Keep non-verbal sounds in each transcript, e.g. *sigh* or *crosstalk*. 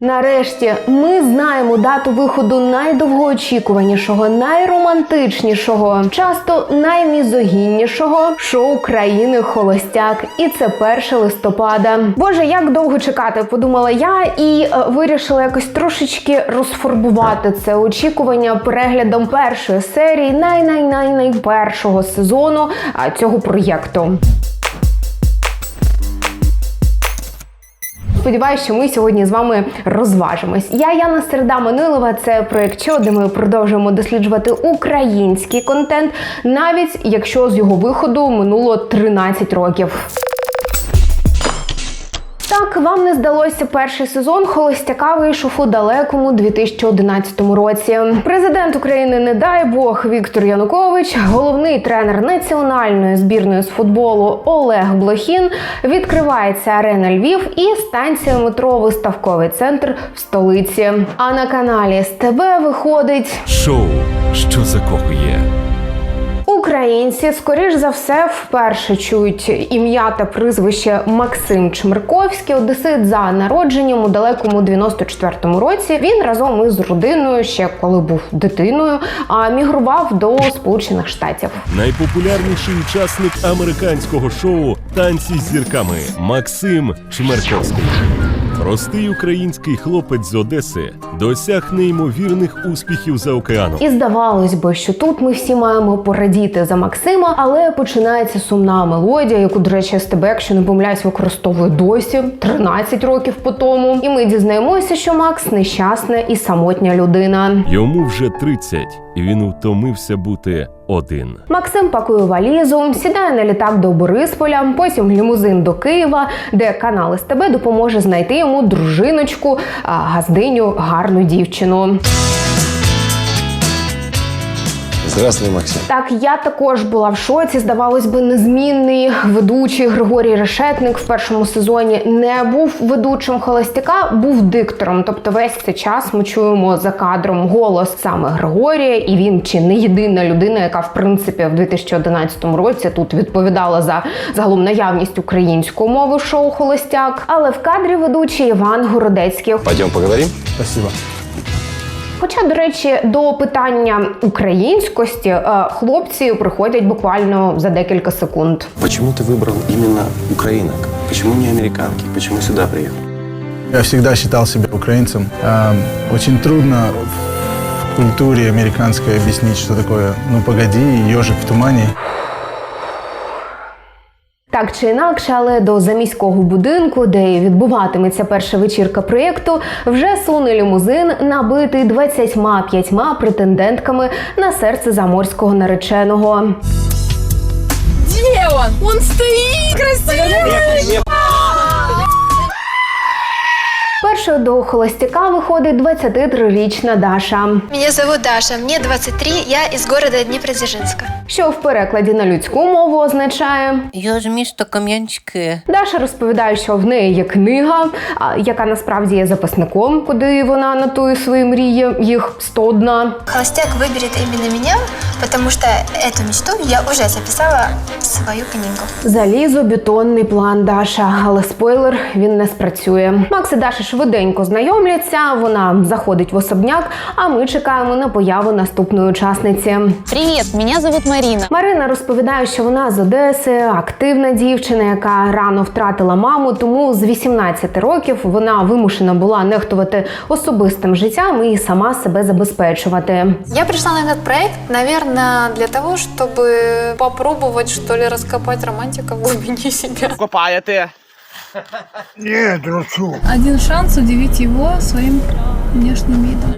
Нарешті ми знаємо дату виходу найдовгоочікуванішого, найромантичнішого, часто наймізогіннішого шоу країни Холостяк. І це 1 листопада. Боже, як довго чекати, подумала я, і е, вирішила якось трошечки розфарбувати це очікування переглядом першої серії най-най-най-най першого сезону цього проєкту. Сподіваюся, що ми сьогодні з вами розважимось. Я Яна Середа Манилова. Це проект «Чо», де ми продовжуємо досліджувати український контент, навіть якщо з його виходу минуло 13 років. Так, вам не здалося перший сезон холостяка вийшов у далекому 2011 році. Президент України, не дай Бог, Віктор Янукович, головний тренер національної збірної з футболу Олег Блохін відкривається арена Львів і станція метро Виставковий центр в столиці. А на каналі СТБ виходить Шоу, що закохує. Українці, скоріш за все, вперше чують ім'я та прізвище Максим Чмирковський, одесит за народженням у далекому 94-му році. Він разом із родиною, ще коли був дитиною, мігрував до Сполучених Штатів. Найпопулярніший учасник американського шоу Танці з зірками Максим Чмерковський. Простий український хлопець з Одеси досяг неймовірних успіхів за океаном. І здавалось би, що тут ми всі маємо порадіти за Максима, але починається сумна мелодія, яку, до речі, СТБ, якщо не помиляюсь, використовує досі 13 років по тому. І ми дізнаємося, що Макс нещасна і самотня людина. Йому вже 30, і він втомився бути один. Максим пакує валізу, сідає на літак до Борисполя, потім лімузин до Києва, де канал СТБ допоможе знайти йому дружиночку, газдиню, гарну дівчину. Здравствуй, Максим. Так, я також була в шоці. Здавалось би, незмінний ведучий Григорій Решетник в першому сезоні не був ведучим холостяка, був диктором. Тобто, весь цей час ми чуємо за кадром голос саме Григорія, і він чи не єдина людина, яка в принципі в 2011 році тут відповідала за загалом наявність української мови в шоу Холостяк. Але в кадрі ведучий Іван Городецький. Пойдем поговорим? Спасибо. Хоча, до речі, до питання українськості е, хлопці приходять буквально за декілька секунд. Почему ты выбрал именно украинок? Почему не американки? Почему сюда приехал? Я всегда считал себя украинцем. Эм, Очень трудно в культуре американской объяснить, что такое «ну погоди» «ежик в тумане». Так чи інакше, але до заміського будинку, де і відбуватиметься перша вечірка проєкту, вже суне лімузин, набитий 25 претендентками на серце заморського нареченого. Де он? Він стоїть! Красивый! Першою до холостяка виходить 23-річна Даша, Меня зовут Даша, мне 23, я из города Днепродзержинска. що в перекладі на людську мову означає Я ж місто Кам'янське. Даша розповідає, що в неї є книга, а, яка насправді є записником, куди вона нотує свої мрії. Їх 101. Холостяк выберет именно меня, потому что эту мечту я уже записала в свою книгу. Залізобетонний план Даша, але спойлер він не спрацює. Макс і Даша швиденько знайомляться. Вона заходить в особняк, а ми чекаємо на появу наступної учасниці. Привет, меня зовут Марина. Марина розповідає, що вона з Одеси, активна дівчина, яка рано втратила маму. Тому з 18 років вона вимушена була нехтувати особистим життям і сама себе забезпечувати. Я пришла на этот проект, наверное, для того, чтобы попробовать, что ли, раскопать романтика в глубине себя. Копаєте. Один шанс удивить его своим.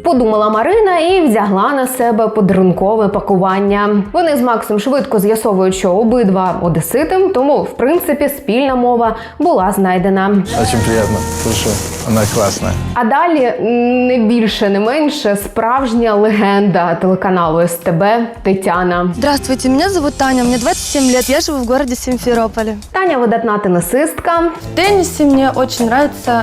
Подумала Марина і взягла на себе подарункове пакування. Вони з Максом швидко з'ясовують, що обидва одесити, тому в принципі спільна мова була знайдена. Очень приятно, слышу, она классная. А далі не більше, не менше справжня легенда телеканалу СТБ Тетяна. Здравствуйте, меня зовут Таня, мне 27 лет, я живу в городе Симферополе. Таня видатна тенісистка, В теннисе мне очень нравится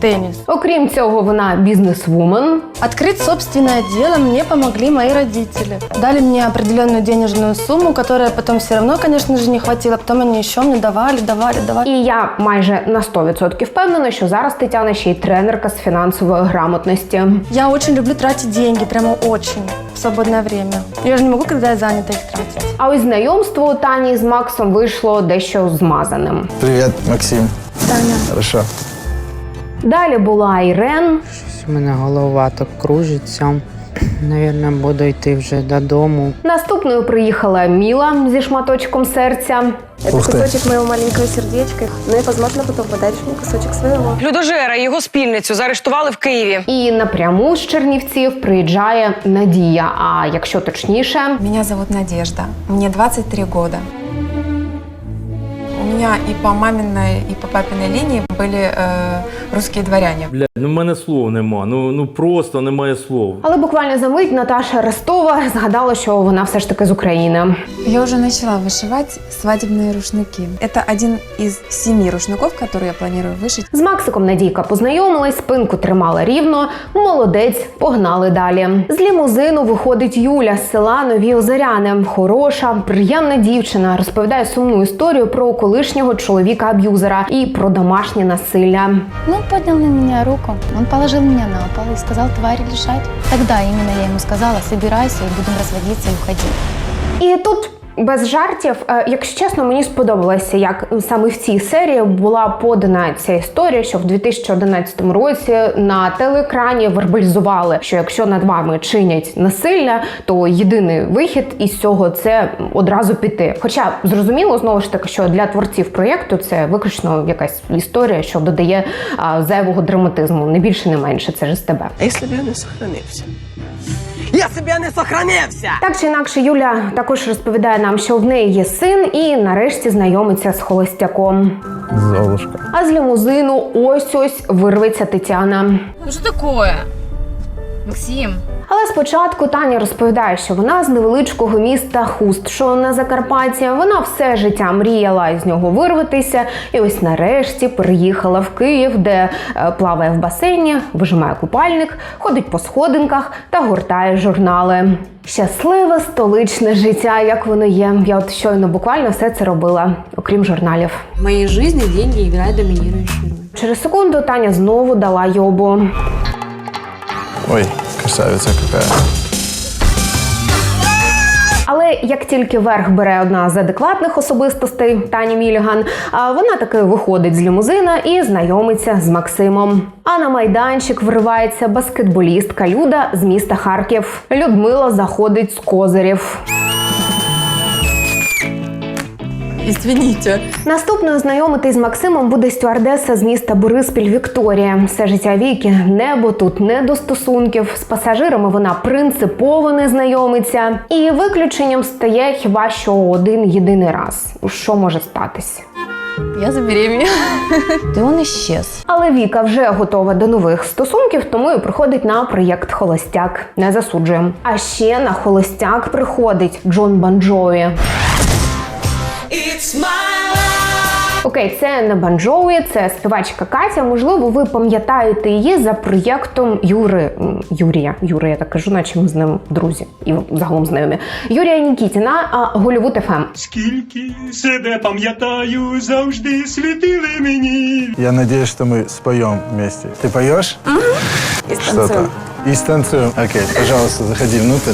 теннис. Окрім цього, вона бізнесвумен. Открыть собственное дело мне помогли мои родители. Дали мне определенную денежную сумму, которая потом все равно, конечно же, не хватило. Потом они еще мне давали, давали, давали. І я майже на 100% впевнена, що зараз Тетяна ще й тренерка з фінансової грамотності. Я очень люблю тратить деньги, прямо очень, в свободное время. Я же не могу, когда я занята, их тратить. А ось знайомство у Тані з Максом вийшло дещо змазаним. Привет, Максим. Таня. Хорошо. Далі була Ірен. Щось У мене голова так кружиться. Навірно, буду йти вже додому. Наступною приїхала Міла зі шматочком серця. Ух ты. моего маленького сердечка. Ну и, возможно, потом подаришь мне кусочек своего. Людожера, його спільницю заарештували в Києві. І напряму з Чернівців приїжджає Надія. А якщо точніше, Меня зовут Надежда. Мне 23 года У меня и по маминой, и по папиной линии были э, русские дворяне. Бля, ну в мене слов нема. Ну, ну просто немає слов. але буквально за мить Наташа Ростова *laughs* згадала, що вона все ж таки з України. Я уже начала вышивать свадебные рушники. Это один из семи рушников, которые я планирую вышить. З Максиком Надійка познайомилась, спинку тримала рівно. Молодець, погнали далі. З лімузину виходить Юля з села Нові Озеряни. Хороша, приємна дівчина. Розповідає сумну історію про колишнього чоловіка-аб'юзера і про домашнє насилля. Ну, підняв на мене руку, він положив мене на пол і сказав тварі лежать. Тогда іменно я йому сказала, собирайся і будемо розводитися і уходити. І тут. Без жартів, Е, якщо чесно, мені сподобалося, як саме в цій серії була подана ця історія, що в 2011 році на телеекрані вербалізували, що якщо над вами чинять насилля, то єдиний вихід із цього це одразу піти. Хоча зрозуміло знову ж таки, що для творців проєкту це виключно якась історія, що додає зайвого драматизму, не більше, не менше. Це ж з тебе. А якщо б я не сохранився? Я себе не сохранився! Так чи інакше, Юля також розповідає нам, що в неї є син, і нарешті знайомиться з холостяком. Золушка. А з лімузину ось ось вирветься Тетяна. Ну что такое? Максим. Але спочатку Таня розповідає, що вона з невеличкого міста Хуст, що на Закарпатті. Вона все життя мріяла з нього вирватися, і ось нарешті переїхала в Київ, де е, плаває в басейні, вижимає купальник, ходить по сходинках та гортає журнали. Щасливе столичне життя, як воно є. Я от щойно буквально все це робила, окрім журналів. В моїй житті деньги грають домініруючу роль. Через секунду Таня знову дала йобу. Ой, красавица какая. Але як тільки верх бере одна з адекватних особистостей Тані Міліган, вона таки виходить з лімузина і знайомиться з Максимом. А на майданчик вривається баскетболістка Люда з міста Харків. Людмила заходить з козирів. Извините. Наступною знайомитись з Максимом буде стюардеса з міста Бориспіль Вікторія. Все життя віки, небо тут не до стосунків. З пасажирами вона принципово не знайомиться. І виключенням стає хіба що один єдиний раз. Що може статись? Я забеременела. И он исчез. Але Віка вже готова до нових стосунків, тому і приходить на проєкт Холостяк. Не засуджуємо. А ще на холостяк приходить Джон Банджові. Окей, це не Банджоуі, це співачка Катя. Можливо, ви пам'ятаєте її за проєктом Юри Юрія. Юрія, я так кажу, наче ми з ним друзі і загалом знайомі. Юрія Нікітіна, Голівуд ФМ. Скільки себе пам'ятаю, завжди світили мені. Я надеюсь, что мы споем вместе. Ты поешь? И Что-то. И станцуем. Окей, пожалуйста, заходи внутрь.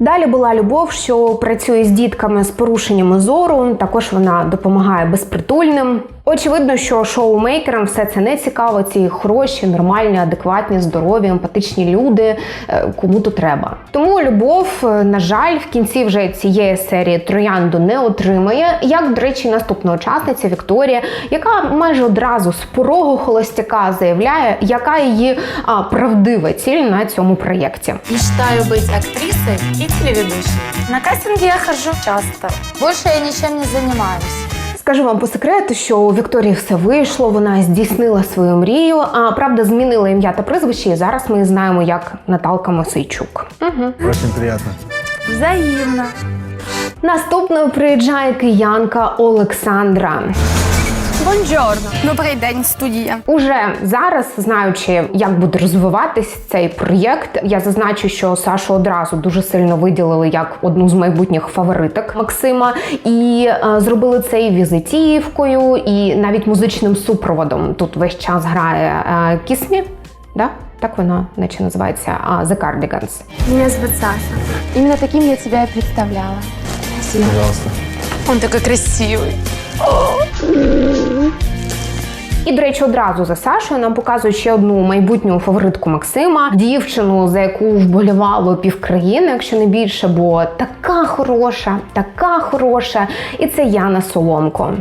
Далі була любов, що працює з дітками з порушеннями зору. Також вона допомагає безпритульним. Очевидно, що шоумейкерам все це не цікаво. Ці хороші, нормальні, адекватні, здорові, емпатичні люди, е, кому то треба. Тому любов, е, на жаль, в кінці вже цієї серії троянду не отримає. Як, до речі, наступна учасниця Вікторія, яка майже одразу з порогу холостяка заявляє, яка її а, правдива ціль на цьому проєкті. Мечтаю быть актрисой и телеведущей. На кастинги я хожу часто. Больше я ничем не занимаюсь. Скажу вам по секрету, що у Вікторії все вийшло, вона здійснила свою мрію, а правда змінила ім'я та прізвище, і зараз ми її знаємо як Наталка Мосейчук. Угу. Дуже приємно. Взаємно. Наступною приїжджає киянка Олександра. Бонджорно. Добрий день, студія. Уже зараз, знаючи, як буде розвиватись цей проєкт, я зазначу, що Сашу одразу дуже сильно виділили як одну з майбутніх фавориток Максима, і е, зробили це і візитівкою, і навіть музичним супроводом. Тут весь час грає е, Кісмі, да? Так вона наче називається а, The Cardigans. Меня зовут Саша. Именно таким я тебя и представляла. Пожалуйста. Он такой красивый. І, до речі, одразу за Сашою нам показують ще одну майбутню фаворитку Максима, дівчину, за яку вболівало півкраїни, якщо не більше, бо така хороша, така хороша. І це Яна Соломко.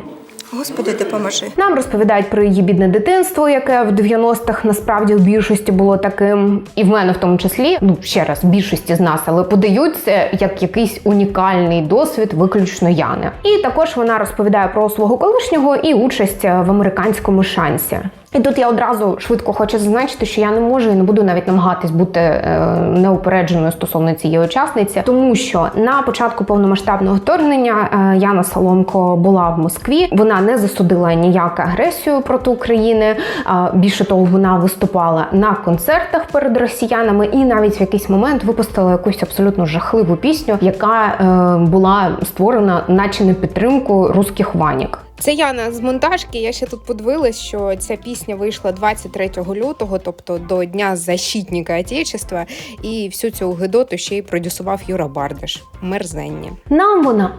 Господи, допоможи. Нам розповідають про її бідне дитинство, яке в 90-х насправді в більшості було таким, і в мене в тому числі, ну ще раз, більшості з нас, але подаються як якийсь унікальний досвід, виключно Яни. І також вона розповідає про свого колишнього і участь в американському шансі. І тут я одразу швидко хочу зазначити, що я не можу і не буду навіть намагатись бути е, неупередженою стосовно цієї учасниці, тому що на початку повномасштабного вторгнення е, Яна Соломко була в Москві. Вона не засудила ніяку агресію проти України. А, більше того, вона виступала на концертах перед росіянами, і навіть в якийсь момент випустила якусь абсолютно жахливу пісню, яка е, була створена, наче на підтримку русських ванік. Це Яна з монтажки. Я ще тут подивилась, що ця пісня вийшла 23 лютого, тобто до Дня защитника Отечества, і всю цю гидоту ще й продюсував Юра Бардаш. Мерзення. Нам вона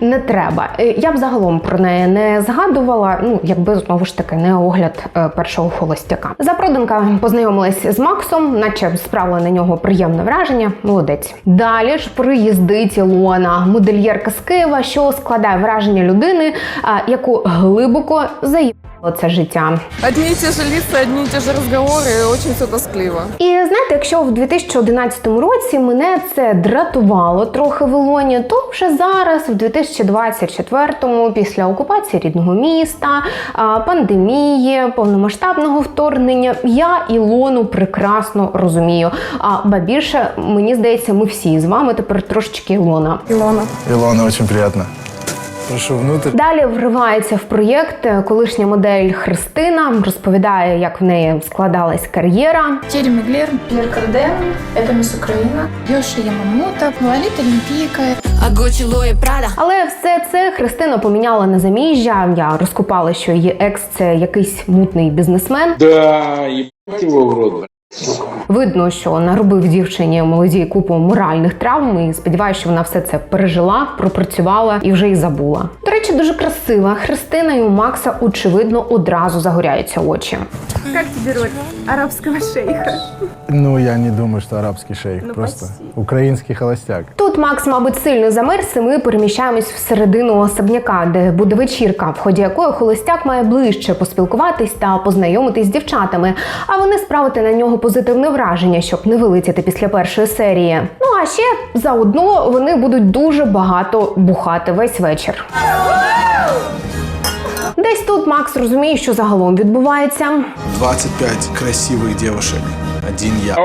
не треба. Е, Я б загалом про неї не згадувала. Ну, якби знову ж таки не огляд е, першого холостяка. Запроданка познайомилась з Максом, наче справила на нього приємне враження. Молодець. Далі ж приїздить Ілона, модельєрка з Києва, що складає враження людини, яку глибоко заїбало це життя. Одни и те же лица, одни и те же разговоры, и очень все тоскливо. І знаєте, якщо в 2011 році мене це дратувало трохи в Ілоні, то вже зараз, в 2024-му, після окупації рідного міста, пандемії, повномасштабного вторгнення, я Ілону прекрасно розумію. А ба більше мені здається, ми всі з вами тепер трошечки Ілона. Илона. Илона, очень приятно. Прошу внутрь. Далі вривається в проєкт е, колишня модель Христина, розповідає, як в неї складалась кар'єра. Терри Меглер, Пьер Карден, это мисс Украина. Йоши Ямамото, Лолита Олимпийка. Але все це Христина поміняла на заміжжя. Я розкопала, що її екс це якийсь мутний бізнесмен. Да, его в рот. Видно, що наробив дівчині молодій купу моральних травм, і сподіваюся, що вона все це пережила, пропрацювала і вже й забула. До речі, дуже красива Христина і у Макса очевидно одразу загоряються очі. Как тебе роль арабского шейха? Ну, я не думаю, что арабский шейх. Просто украинский холостяк. Тут Макс, мабуть, сильно замерз, і ми переміщаємось всередину особняка, де буде вечірка, в ході якої холостяк має ближче поспілкуватись та познайомитись з дівчатами, а вони справити на нього позитивне враження, щоб не вилетіти після першої серії. Ну а ще заодно вони будуть дуже багато бухати весь вечір. Десь тут Макс розуміє, що загалом відбувається. 25 красивых девушек. Один я.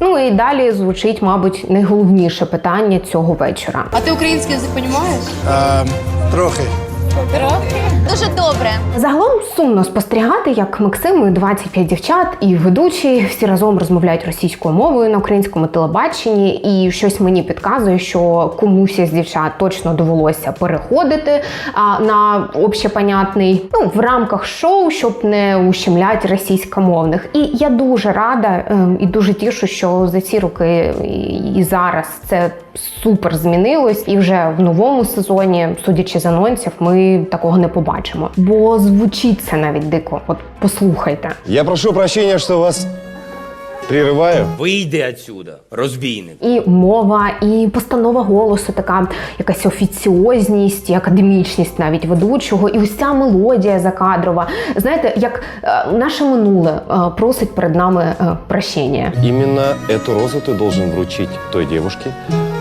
Ну і далі звучить, мабуть, найголовніше питання цього вечора. А ти український язик розумієш? Эм, трохи. Дуже добре. Загалом сумно спостерігати, як Максим і 25 дівчат і ведучі всі разом розмовляють російською мовою на українському телебаченні, і щось мені підказує, що комусь із дівчат точно довелося переходити а, на общепонятний ну, в рамках шоу, щоб не ущемляти російськомовних. І я дуже рада ем, і дуже тішу, що за ці роки і- і зараз це супер змінилось, і вже в новому сезоні, судячи з анонсів, ми такого не побачимо. Бо звучить це навіть дико. От послухайте. Я прошу прощения, что вас прерываю. Вийди отсюда, розбійник. І мова, і постанова голосу, така якась офіціозність, і академічність навіть ведучого, і ось ця мелодія закадрова. Знаєте, як е, наше минуле е, просить перед нами е, прощення. Именно эту розу ты должен вручить той девушке,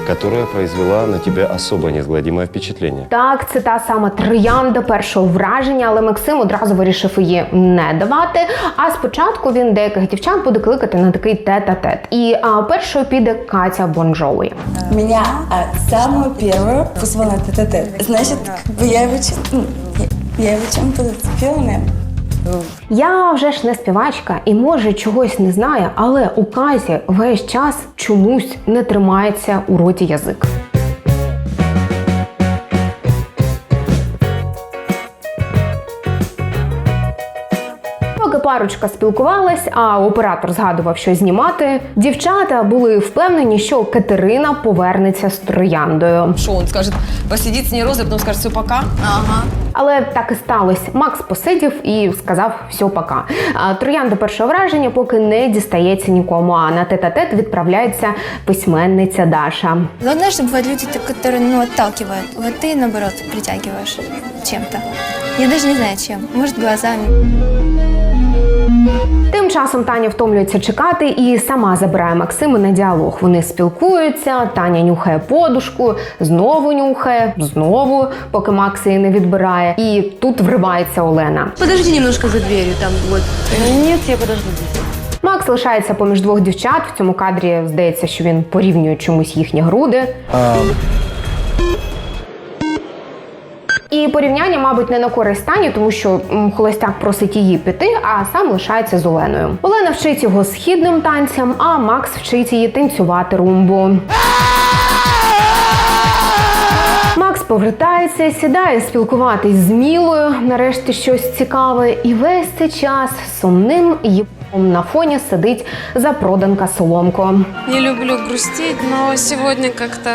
которая произвела на тебя особо неизгладимое впечатление. Так, це та сама троянда першого враження, але Максим одразу вирішив її не давати. А спочатку він деяких дівчат буде кликати на такий тет-а-тет. І а, першою піде Катя Бонжоуі. Меня а, самую первую вызвала на ТТТ. Значит, как бы я его... чит- ну, я- Я его чем-то зацепила, наверное. Я вже ж не співачка і може чогось не знаю, але у казі весь час чомусь не тримається у роті язик. парочка спілкувалась, а оператор згадував, що знімати, дівчата були впевнені, що Катерина повернеться з трояндою. Что он скажет? Посидит с ней розой, потом скажет все пока. Ага. Але так і сталося. Макс посидів і сказав все пока. А троянда першого враження поки не дістається нікому. А на тет-а-тет відправляється письменниця Даша. Главное, чтобы бывают люди, те, которые, ну, отталкивают. Вот ты, наоборот, притягиваешь чем-то. Я даже не знаю, чем. Может, глазами. Тим часом Таня втомлюється чекати і сама забирає Максима на діалог. Вони спілкуються. Таня нюхає подушку, знову нюхає, знову, поки Макс її не відбирає. І тут вривається Олена. Подожди немножко за дверью, там вот. Нет, я подожду. Макс лишається поміж двох дівчат. В цьому кадрі здається, що він порівнює чомусь їхні груди. І порівняння, мабуть, не на користь Тані, тому що холостяк просить її піти, а сам лишається з Оленою. Олена вчить його східним танцям, а Макс вчить її танцювати румбу. Макс повертається, сідає спілкуватись з Мілою, нарешті щось цікаве, і весь цей час сумним їбом на фоні сидить запроданка Соломко. Не люблю грустить, но сегодня как-то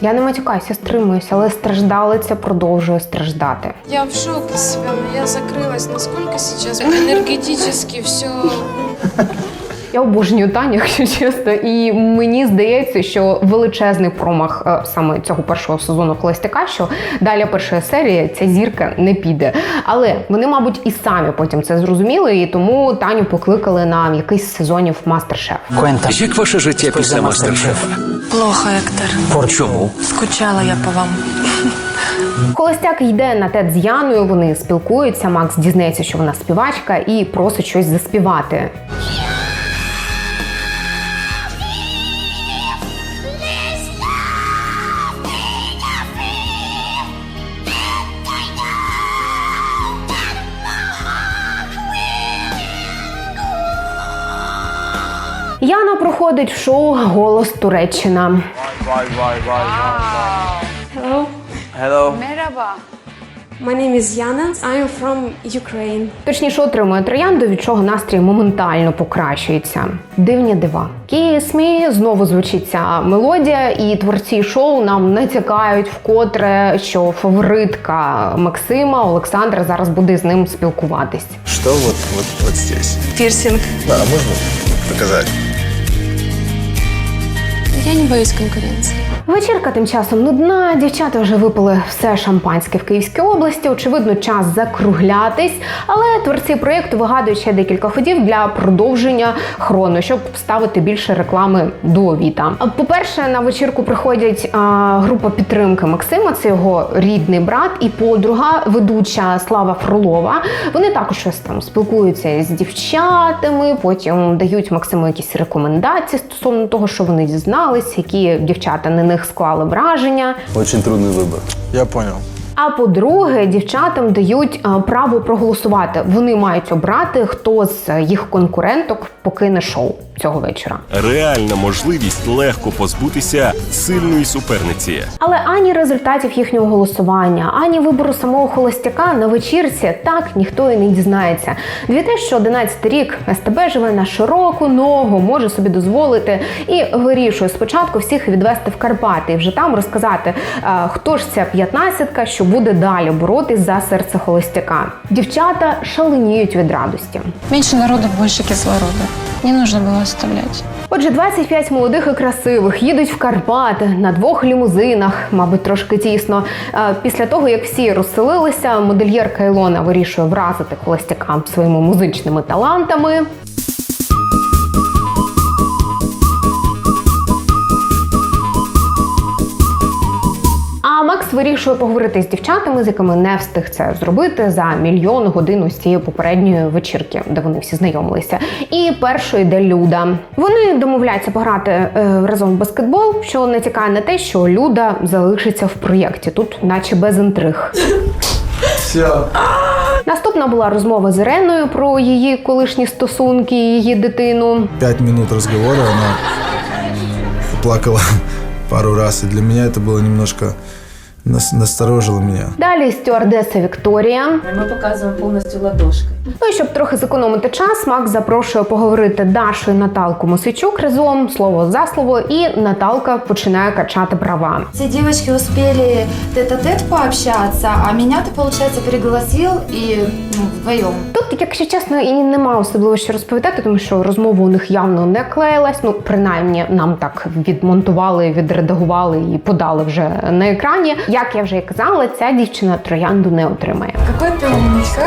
Я не матюкаюся, стримуюся, але страждалиця продовжує страждати. я в шоке себе я закрылась. Насколько сейчас энергетически все Я обожнюю Таню, *laughs* якщо чесно, і мені здається, що величезний промах е, саме цього першого сезону холостяка, що далі першої серії ця зірка не піде. Але вони, мабуть, і самі потім це зрозуміли, і тому Таню покликали на якийсь з сезонів мастер-шеф. Як ваше життя після мастер-шефа? плохо, Эктор. Чому? Скучала я по вам. Холостяк йде на тет з Яною, вони спілкуються. Макс дізнається, що вона співачка, і просить щось заспівати. Проходить в шоу Голос Туреччина. My name is Yana. I am from Ukraine. Точніше, отримує троянду, від чого настрій моментально покращується. Дивні дива. Kiss Me, знову звучить ця мелодія, і творці шоу нам натякають вкотре, що фаворитка Максима Олександра зараз буде з ним спілкуватись. Что вот, вот, вот здесь? Пирсинг. Да, можно показать? Я не боюсь конкуренции. Вечірка тим часом нудна. Дівчата вже випили все шампанське в Київській області. Очевидно, час закруглятись. Але творці проєкту вигадують ще декілька ходів для продовження хрону, щоб вставити більше реклами до віта. По-перше, на вечірку приходять а, група підтримки Максима, це його рідний брат і подруга, ведуча Слава Фролова. Вони також щось там спілкуються з дівчатами, потім дають Максиму якісь рекомендації стосовно того, що вони дізнались, які дівчата на них склали враження. Очень трудний вибор. Я понял. А по-друге, дівчатам дають право проголосувати. Вони мають обрати, хто з їх конкуренток покине шоу цього вечора. Реальна можливість легко позбутися сильної суперниці. Але ані результатів їхнього голосування, ані вибору самого холостяка на вечірці так ніхто і не дізнається. 2011 рік СТБ живе на широку ногу, може собі дозволити і вирішує спочатку всіх відвести в Карпати і вже там розказати, е, хто ж ця п'ятнадцятка, що буде далі боротись за серце холостяка. Дівчата шаленіють від радості. Меньше народу, больше кислорода. Не нужно было оставлять. Отже, 25 молодих і красивих їдуть в Карпати на двох лімузинах, мабуть, трошки тісно. Е, Після того, як всі розселилися, модельєрка Ілона вирішує вразити холостяка своїми музичними талантами. Вирішує поговорити з дівчатами, з якими не встиг це зробити за мільйон годин ось цієї попередньої вечірки, де вони всі знайомилися. І першою йде Люда. Вони домовляються пограти е, разом в баскетбол, що натякає на те, що Люда залишиться в проєкті тут, наче без інтриг. Все. Наступна була розмова з Іреною про її колишні стосунки, її дитину. Пять минут разговора, она плакала пару раз. И для меня это было немножко нас- насторожило меня. Далі стюардеса Вікторія. Мы показываем полностью ладошкой. Ну і щоб трохи зекономити час, Макс запрошує поговорити Дашу і Наталку Мосичук разом, слово за слово, і Наталка починає качати права. Все девочки успели тет-а-тет пообщаться, а меня ты, получается, пригласил и ну, вдвоем. Тут, якщо чесно, і нема особливо що розповідати, тому що розмова у них явно не клеїлась. Ну, принаймні, нам так відмонтували, відредагували і подали вже на екрані. Як я вже і казала, ця дівчина троянду не отримає. Какой ты умничка.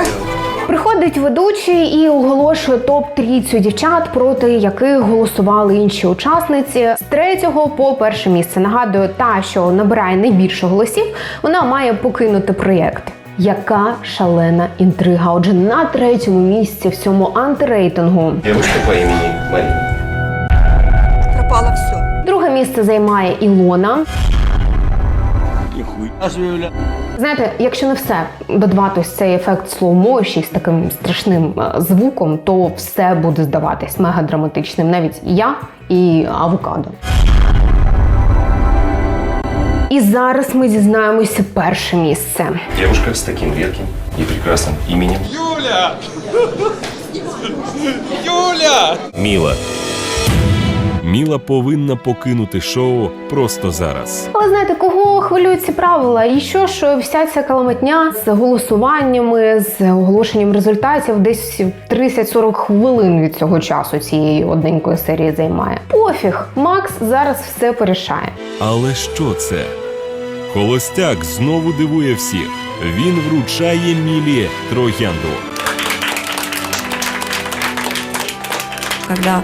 Приходить ведучий і оголошує топ трійцю дівчат, проти яких голосували інші учасниці з третього по перше місце. Нагадую, та, що набирає найбільше голосів, вона має покинути проєкт. Яка шалена інтрига? Отже, на третьому місці в цьому антирейтингу Девушка по имени Марина. Пропало все. друге місце займає Ілона. Знаєте, якщо не все додавати ось цей ефект слоумо ще й з таким страшним е, звуком, то все буде здаватись мега драматичним. Навіть я і авокадо. І зараз ми дізнаємося перше місце. Девушка с таким редким и прекрасным именем. Міла. Міла повинна покинути шоу просто зараз. Але знаєте, кого хвилюють ці правила? І що ж вся ця каламетня з голосуваннями, з оголошенням результатів десь 30-40 хвилин від цього часу цієї одненької серії займає. Пофіг, Макс зараз все порішає. Але що це? Холостяк знову дивує всіх. Він вручає Мілі троянду. Когда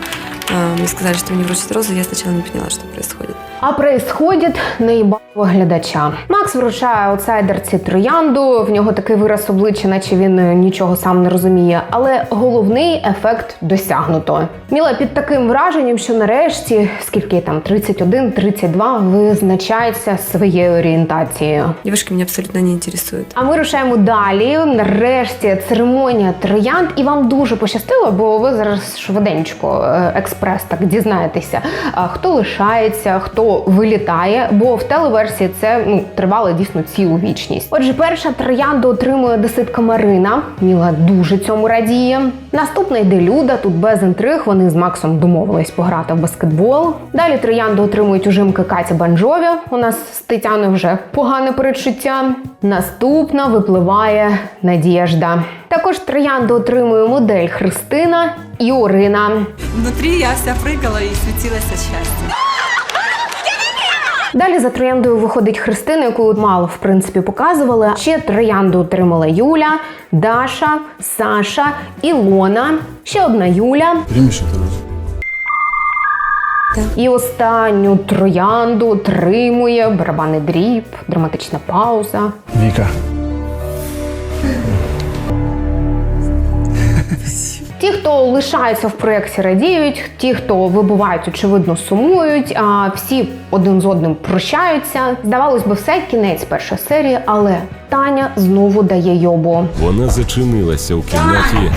мне сказали, что мне вручат розу, я сначала не поняла, что происходит. А происходить наїбавого глядача. Макс вручає аутсайдерці троянду. В нього такий вираз обличчя, наче він е, нічого сам не розуміє. Але головний ефект досягнуто. Міла під таким враженням, що нарешті, скільки там 31-32, визначається своєю орієнтацією. Девушки меня абсолютно не интересуют. А ми рушаємо далі. Нарешті церемонія троянд. І вам дуже пощастило, бо ви зараз швиденько е, експрес так дізнаєтеся, хто лишається, хто вилітає. Бо в телеверсії це ну тривало дійсно цілу вічність. Отже, перша троянда отримує деситка Марина. Міла дуже цьому радіє. Наступна йде Люда. Тут без інтриг. Вони з Максом домовились пограти в баскетбол. Далі троянду отримують ужимки Каті Банджові. У нас з Тетяною вже погане передчуття. Наступна випливає Надєжда. Також троянду отримує модель Христина і Орина. Внутри я вся прыгала и светилась от счастья. Далі за трояндою виходить Христина, яку мало в принципі показували. Ще троянду отримала Юля, Даша, Саша, Ілона, ще одна Юля. І останню троянду отримує барабанний дріб, драматична пауза. Вика. Ті, хто лишаються в проєкті, радіють, ті, хто вибувають, очевидно, сумують, а всі один з одним прощаються. Здавалось би, все кінець першої серії, але Таня знову дає йобу. Вона зачинилася у кімнаті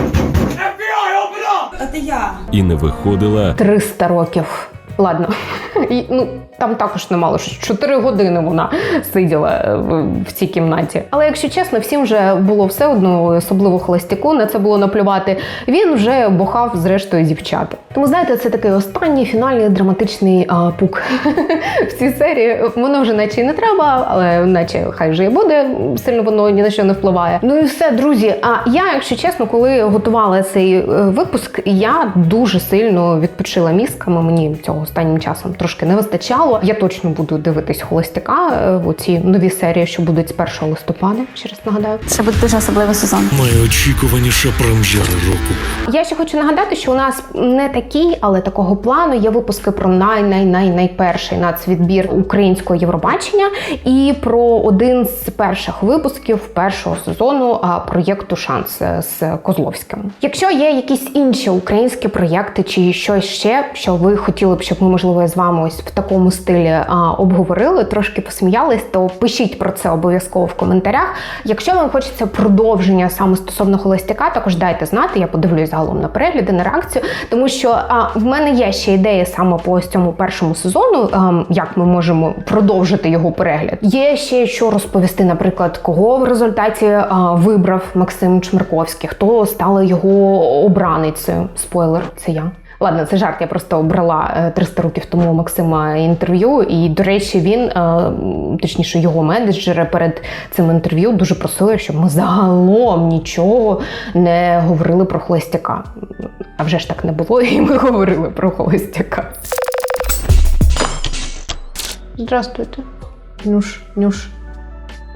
Это я. і не виходила 300 років. Ладно, *laughs* І, ну там також немало 4 години вона сиділа е, в- цій кімнаті. Але якщо чесно, всім вже було все одно, особливо холостяку, на це було наплювати. Він вже бухав з рештою дівчат. Тому знаєте, це такий останній фінальний драматичний а, пук *laughs* в цій серії. Воно вже наче й не треба, але наче хай вже і буде. Сильно воно ні на що не впливає. Ну і все, друзі. А я, якщо чесно, коли готувала цей е, випуск, я дуже сильно відпочила мізками. Мені цього останнім часом трошки не вистачало. Я точно буду дивитись холостяка е, в оці нові серії, що будуть з 1 листопада. Ще раз нагадаю. Це буде дуже особливий сезон. найочікуваніша прем'єра року. Я ще хочу нагадати, що у нас не такий, але такого плану є випуски про най най най найперший нацвідбір українського Євробачення і про один з перших випусків першого сезону проєкту Шанс е, з Козловським. Якщо є якісь інші українські проєкти чи щось ще, що ви хотіли б, щоб щоб ми, можливо, з вами ось в такому стилі а, обговорили, трошки посміялись, то пишіть про це обов'язково в коментарях. Якщо вам хочеться продовження саме стосовно холостяка, також дайте знати. Я подивлюсь загалом на перегляди, на реакцію, тому що а, в мене є ще ідеї саме по ось цьому першому сезону, а, як ми можемо продовжити його перегляд. Є ще що розповісти, наприклад, кого в результаті а, вибрав Максим Чмерковський, хто стала його обраницею. Спойлер, це я. Ладно, це жарт. Я просто обрала е, 300 років тому Максима інтерв'ю. І, до речі, він, е, точніше, його менеджери перед цим інтерв'ю дуже просили, щоб ми загалом нічого не говорили про холостяка. А вже ж так не було, і ми говорили про холостяка. Здравствуйте. Нюш, Нюш.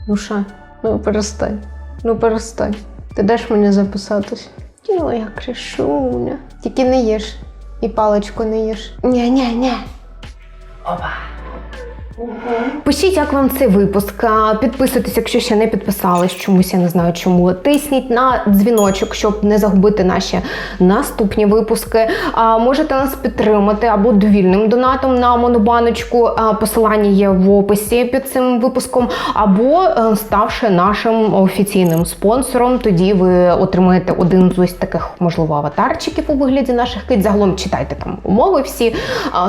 Нюша. Ну перестань. Ну перестань. Ти даш мені записатись? Ну, я кришуня. Тільки не їж. І паличку не їж. Ня-ня-ня. Опа. Пишіть, як вам цей випуск. Підписуйтесь, якщо ще не підписались чомусь, я не знаю чому. Тисніть на дзвіночок, щоб не загубити наші наступні випуски. Можете нас підтримати або довільним донатом на монобаночку. Посилання є в описі під цим випуском, або е, ставши нашим офіційним спонсором. Тоді ви отримаєте один з ось таких, можливо, аватарчиків у вигляді наших кит. Загалом читайте там умови всі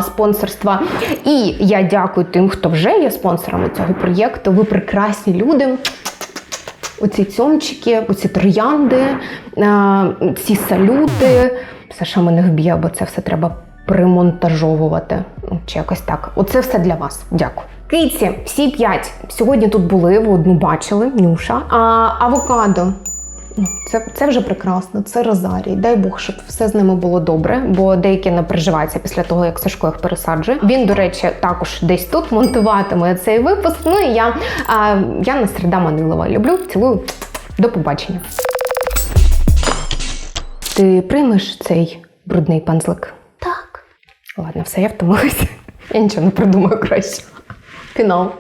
спонсорства. І я дякую тим, хто вже є спонсорами цього проєкту. Ви прекрасні люди. Оці цьомчики, оці троянди, ці салюти. Саша мене вб'є, бо це все треба примонтажовувати. Ну, Чи якось так. Оце все для вас. Дякую. Киці, всі п'ять. Сьогодні тут були, ви одну бачили, Нюша. А, авокадо. Ну, Це, це вже прекрасно, це Розарій. Дай Бог, щоб все з ними було добре, бо деякі не переживаються після того, як Сашко їх пересаджує. Він, до речі, також десь тут монтуватиме цей випуск. Ну і я, а, Яна Середа Манилова. Люблю, цілую. До побачення. Ти приймеш цей брудний пензлик? Так. Ладно, все, я втомилася. Я нічого не придумаю краще. Фінал.